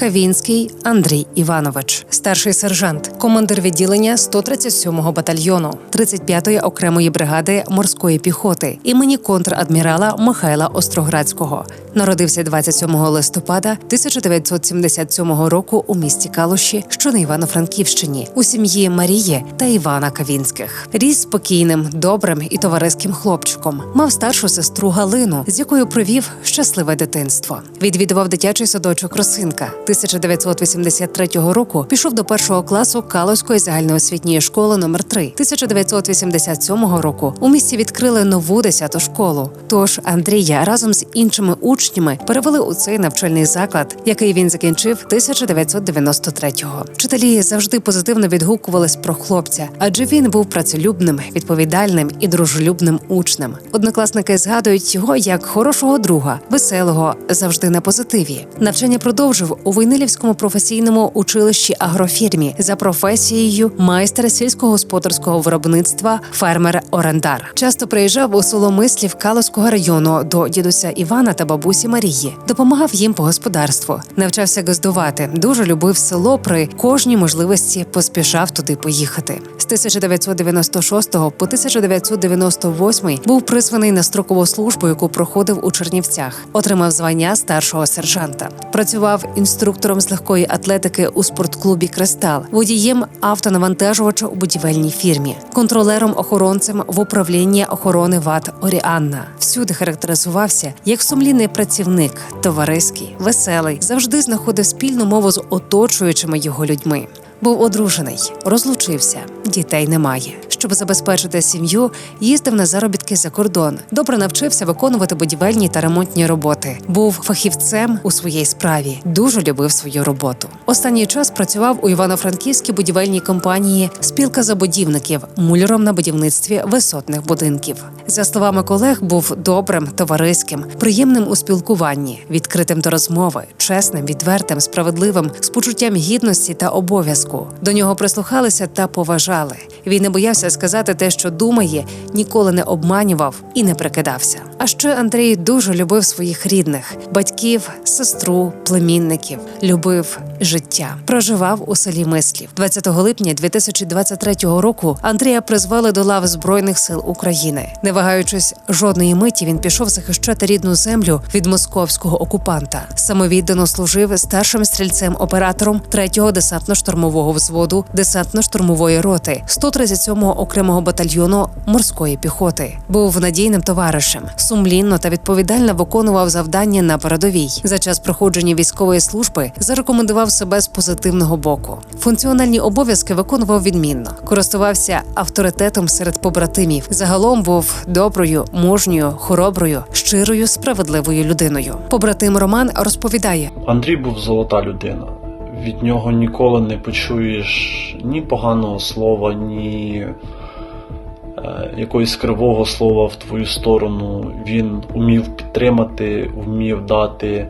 Кавінський Андрій Іванович, старший сержант, командир відділення 137-го батальйону 35-ї окремої бригади морської піхоти імені контрадмірала Михайла Остроградського. Народився 27 листопада 1977 року у місті Калуші, що на Івано-Франківщині, у сім'ї Марії та Івана Кавінських. Ріс спокійним, добрим і товариським хлопчиком. Мав старшу сестру Галину, з якою провів щасливе дитинство. Відвідував дитячий садочок Росинка. 1983 року пішов до першого класу Калузької загальноосвітньої школи номер 3 1987 року у місті відкрили нову десяту школу. Тож Андрія разом з іншими учнями перевели у цей навчальний заклад, який він закінчив 1993-го. Вчителі завжди позитивно відгукувались про хлопця, адже він був працелюбним, відповідальним і дружелюбним учнем. Однокласники згадують його як хорошого друга, веселого, завжди на позитиві. Навчання продовжив у Войнилівському професійному училищі агрофірмі за професією майстер сільськогосподарського виробництва фермер-орендар. Часто приїжджав у село Мислів Калоського району до дідуся Івана та бабусі Марії, допомагав їм по господарству, навчався газдувати, дуже любив село. При кожній можливості поспішав туди поїхати. З 1996 по 1998 був призваний на строкову службу, яку проходив у Чернівцях. Отримав звання старшого сержанта. Працював інструктором з легкої атлетики у спортклубі Кристал, водієм автонавантажувача у будівельній фірмі, контролером охоронцем в управлінні охорони ВАД Оріанна. Всюди характеризувався як сумлінний працівник, товариський, веселий, завжди знаходив спільну мову з оточуючими його людьми. Був одружений, розлучився, дітей немає. Щоб забезпечити сім'ю, їздив на заробітки за кордон. Добре навчився виконувати будівельні та ремонтні роботи. Був фахівцем у своїй справі, дуже любив свою роботу. Останній час працював у Івано-Франківській будівельній компанії Спілка забудівників муляром на будівництві висотних будинків. За словами колег, був добрим, товариським, приємним у спілкуванні, відкритим до розмови, чесним, відвертим, справедливим, з почуттям гідності та обов'язку. До нього прислухалися та поважали. Він не боявся сказати те, що думає, ніколи не обманював і не прикидався. А ще Андрій дуже любив своїх рідних батьків, сестру, племінників, любив життя. Проживав у селі Мислів. 20 липня 2023 року Андрія призвали до лав Збройних сил України. Не вагаючись жодної миті, він пішов захищати рідну землю від московського окупанта. Самовіддано служив старшим стрільцем-оператором 3-го десантно-штурмового взводу десантно-штурмової роти 137-го окремого батальйону морської піхоти. Був надійним товаришем, сумлінно та відповідально виконував завдання на передовій. За час проходження військової служби зарекомендував себе з позитивного боку. Функціональні обов'язки виконував відмінно, користувався авторитетом серед побратимів. Загалом був доброю, мужньою, хороброю, щирою, справедливою людиною. Побратим Роман розповідає: Андрій був золота людина. Від нього ніколи не почуєш ні поганого слова, ні е, якогось кривого слова в твою сторону. Він умів підтримати, вмів дати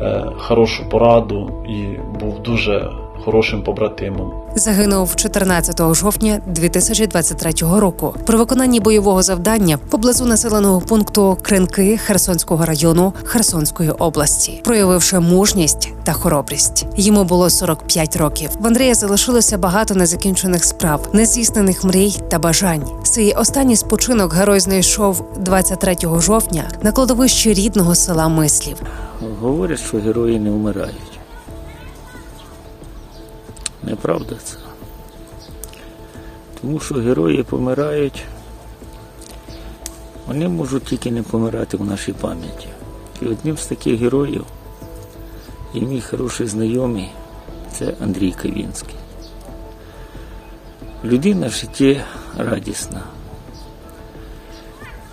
е, хорошу пораду і був дуже хорошим побратимом. Загинув 14 жовтня 2023 року при виконанні бойового завдання поблизу населеного пункту Кринки Херсонського району Херсонської області, проявивши мужність та хоробрість. Йому було 45 років. В Андрія залишилося багато незакінчених справ, нездійснених мрій та бажань. Свій останній спочинок герой знайшов 23 жовтня на кладовищі рідного села Мислів. Говорять, що герої не вмирають. Неправда це. Тому що герої помирають, вони можуть тільки не помирати в нашій пам'яті. І одним з таких героїв і мій хороший знайомий це Андрій Кавінський. Людина в житті радісна.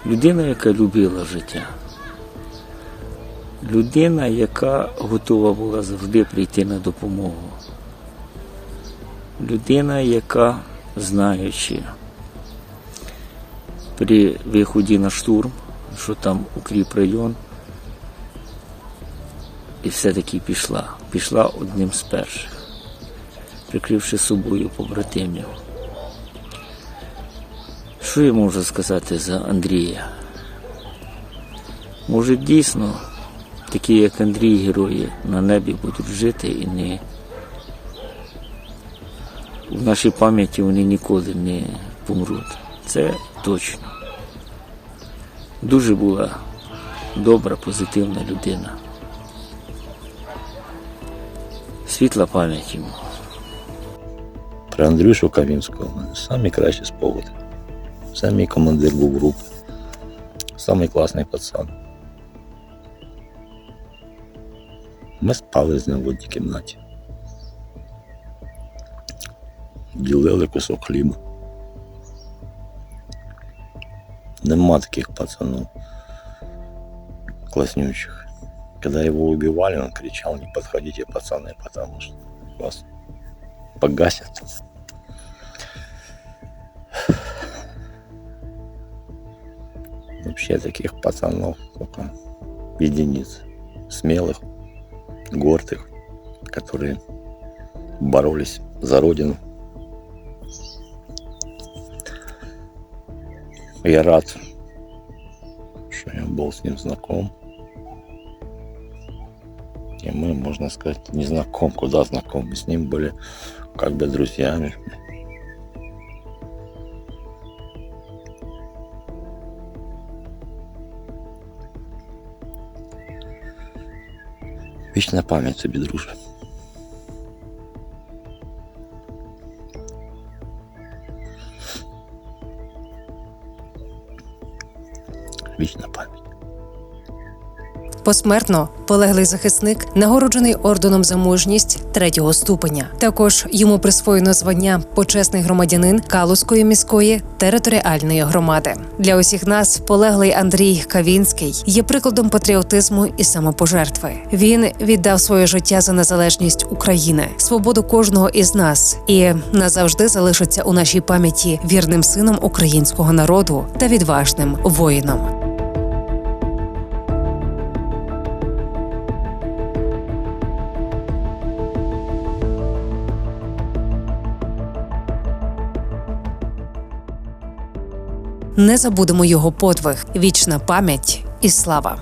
Людина, яка любила життя. Людина, яка готова була завжди прийти на допомогу. Людина, яка, знаючи при виході на штурм, що там укріп район, і все-таки пішла. Пішла одним з перших, прикривши собою побратимів. Що я можу сказати за Андрія? Може, дійсно, такі, як Андрій, герої на небі будуть жити і не в нашій пам'яті вони ніколи не помруть. Це точно. Дуже була добра, позитивна людина. Світла пам'ять йому. Про Андрюшу Кавінського в мене самі кращі спогади. Це мій командир був групи. Самий класний пацан. Ми спали з ним в одній кімнаті. Ділили кусок хліба. Нема таких пацанов класснючих. Когда его убивали, он кричал, не подходите, пацаны, потому что вас погасят. Вообще таких пацанов только единиц. Смелых, гордых, которые боролись за родину. Я рад, что я был с ним знаком. И мы, можно сказать, не знаком, куда знакомы. С ним были как бы друзьями. Вічна пам'ять тобі, друже. Вічна пам'ять. Посмертно полеглий захисник нагороджений орденом за мужність третього ступеня. Також йому присвоєно звання почесний громадянин Калузької міської територіальної громади. Для усіх нас полеглий Андрій Кавінський є прикладом патріотизму і самопожертви. Він віддав своє життя за незалежність України, свободу кожного із нас і назавжди залишиться у нашій пам'яті вірним сином українського народу та відважним воїном. Не забудемо його подвиг, вічна пам'ять і слава.